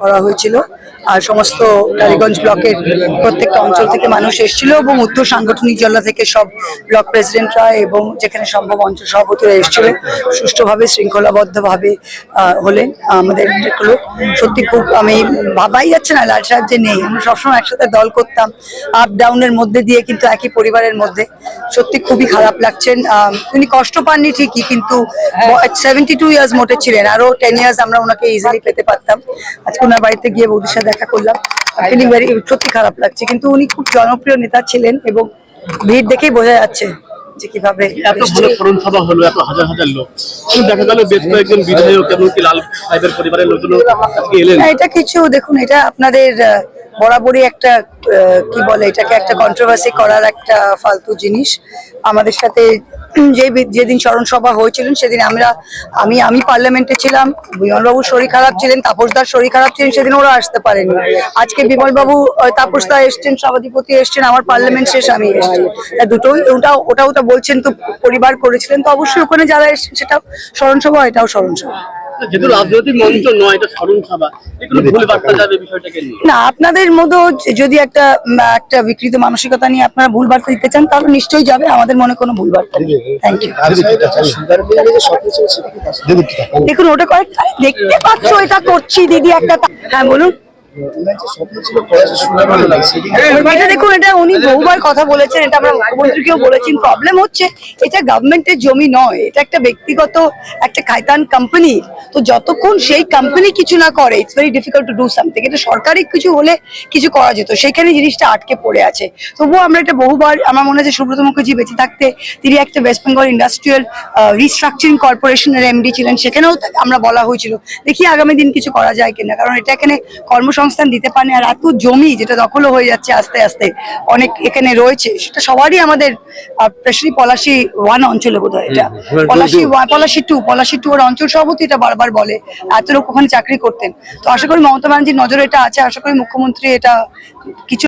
করা হয়েছিল। আর সমস্ত টালিগঞ্জ ব্লকের প্রত্যেকটা অঞ্চল থেকে মানুষ এসেছিল এবং উত্তর সাংগঠনিক জেলা থেকে সব ব্লক প্রেসিডেন্টরা এবং যেখানে সম্ভব অঞ্চল সভাপতিরা এসেছিল সুষ্ঠুভাবে শৃঙ্খলাবদ্ধভাবে হলেন আমাদের এগুলো সত্যি খুব আমি ভাবাই যাচ্ছে না লাল সাহেব যে নেই। আমরা সবসময় একসাথে দল করতাম আপ ডাউনের মধ্যে দিয়ে কিন্তু একই পরিবারের মধ্যে। সত্যি খুবই খারাপ লাগছেন আহ, উনি কষ্ট পাননি ঠিকই কিন্তু সেভেন্টি টু ইয়ার্স মোটে ছিলেন। আরও টেন ইয়ার্স আমরা ওনাকে ইজিলি পেতে পারতাম। আজকে ওনার বাড়িতে গিয়ে বৌদির সাথে দেখা করলাম। ফিলিং ভেরি সত্যি খারাপ লাগছে। কিন্তু উনি খুব জনপ্রিয় নেতা ছিলেন এবং ভিড় দেখেই বোঝা যাচ্ছে যে কীভাবে এত ভালো সভা হলো এত হাজার হাজার লোক। দেখা গেল বেশ কয়েকজন বিধায়ক এমনকি লাল সাহেবের পরিবারের লোকজন এলেন। এটা কিছু দেখুন এটা আপনাদের বরাবরই একটা কি বলে এটাকে, একটা কন্ট্রোভার্সি করার একটা ফালতু জিনিস। আমাদের সাথে যে যেদিন স্মরণ সভা হয়েছিলেন, সেদিন আমরা, আমি আমি পার্লামেন্টে ছিলাম বিমলবাবুর শরীর খারাপ ছিলেন, তাপসদার শরীর খারাপ ছিলেন, সেদিন ওরা আসতে পারেনি। আজকে বিমলবাবু তাপসদা এসছেন, সভাধিপতি এসছেন, আমার পার্লামেন্ট শেষ, আমি এসছি। তা দুটোই ওটা ওটা ওটা বলছেন তো পরিবার করেছিলেন, তো অবশ্যই ওখানে যারা এসছেন সেটা স্মরণ সভা এটাও স্মরণ সভা। যেহেতু রাজনৈতিক মঞ্চ নয় এটা স্মরণ সভা এগুলো ভুল বার্তা যাবে বিষয়টাকে নিয়ে না আপনাদের মতো যদি একটা একটা বিকৃত মানসিকতা নিয়ে আপনারা ভুল বার্তা দিতে চান তাহলে নিশ্চয়ই যাবে আমাদের মনে কোনো ভুল বার্তা নেই থ্যাংক ইউ দেখুন ওটা কয়েকটা দেখতে পাচ্ছ এটা করছি দিদি একটা হ্যাঁ বলুন জমি নয় একটা ব্যক্তিগত একটা খাইতান কোম্পানি তো যতক্ষণ সেই কোম্পানি করে সরকারি কিছু হলে কিছু করা যেত সেখানে জিনিসটা আটকে পড়ে আছে। তবুও আমরা এটা বহুবার, আমার মনে আছে সুব্রত মুখার্জি বেঁচে থাকতে, তিনি একটা ওয়েস্ট বেঙ্গল ইন্ডাস্ট্রিয়াল রিস্ট্রাকচারিং কর্পোরেশনের এমডি ছিলেন, সেখানেও আমরা বলা হয়েছিল, দেখি আগামী দিন কিছু করা যায় কিনা, কারণ এটা এখানে কর্মসংস্থান দিতে পারে আর এত জমি যেটা দখলও হয়ে যাচ্ছে আস্তে আস্তে অনেক এখানে রয়েছে সেটা সবারই আমাদের স্পেশালি পলাশি ওয়ান অঞ্চলে বোধ হয় এটা পলাশি পলাশি টু পলাশি টু ওর অঞ্চল সভাপতি এটা বারবার বলে এত লোক ওখানে চাকরি করতেন। তো আশা করি মমতা ব্যানার্জির নজরে এটা আছে আশা করি মুখ্যমন্ত্রী এটা কিছু